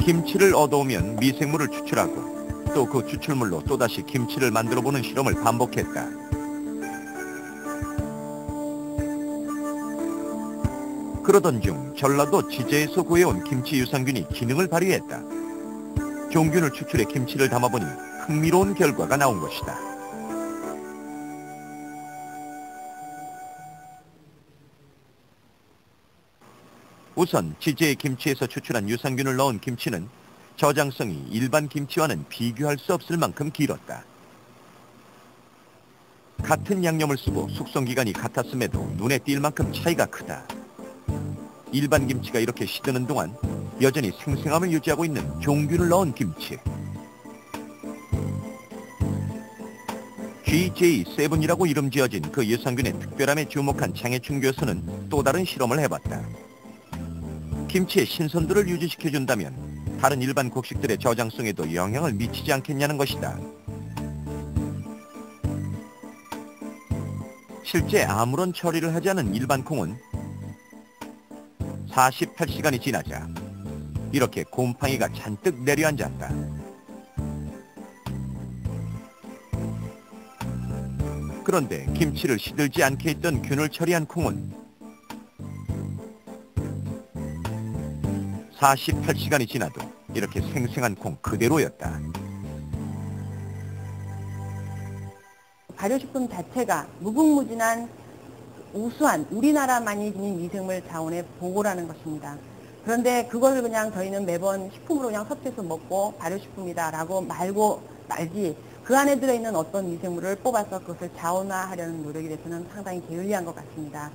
김치를 얻어오면 미생물을 추출하고 또 그 추출물로 또다시 김치를 만들어보는 실험을 반복했다. 그러던 중 전라도 지제에서 구해온 김치 유산균이 기능을 발휘했다. 종균을 추출해 김치를 담아보니 흥미로운 결과가 나온 것이다. 우선 지제의 김치에서 추출한 유산균을 넣은 김치는 저장성이 일반 김치와는 비교할 수 없을 만큼 길었다. 같은 양념을 쓰고 숙성 기간이 같았음에도 눈에 띌 만큼 차이가 크다. 일반 김치가 이렇게 시드는 동안 여전히 생생함을 유지하고 있는 종균을 넣은 김치. GJ7이라고 이름 지어진 그 유산균의 특별함에 주목한 장해춘 교수는 또 다른 실험을 해봤다. 김치의 신선도를 유지시켜준다면 다른 일반 곡식들의 저장성에도 영향을 미치지 않겠냐는 것이다. 실제 아무런 처리를 하지 않은 일반 콩은 48시간이 지나자 이렇게 곰팡이가 잔뜩 내려앉았다. 그런데 김치를 시들지 않게 했던 균을 처리한 콩은 48시간이 지나도 이렇게 생생한 콩 그대로였다. 발효식품 자체가 무궁무진한 우수한 우리나라만이 지닌 미생물 자원의 보고라는 것입니다. 그런데 그것을 그냥 저희는 매번 식품으로 그냥 섭취해서 먹고 발효식품이다라고 말고 말지 그 안에 들어있는 어떤 미생물을 뽑아서 그것을 자원화하려는 노력에 대해서는 상당히 게을리한 것 같습니다.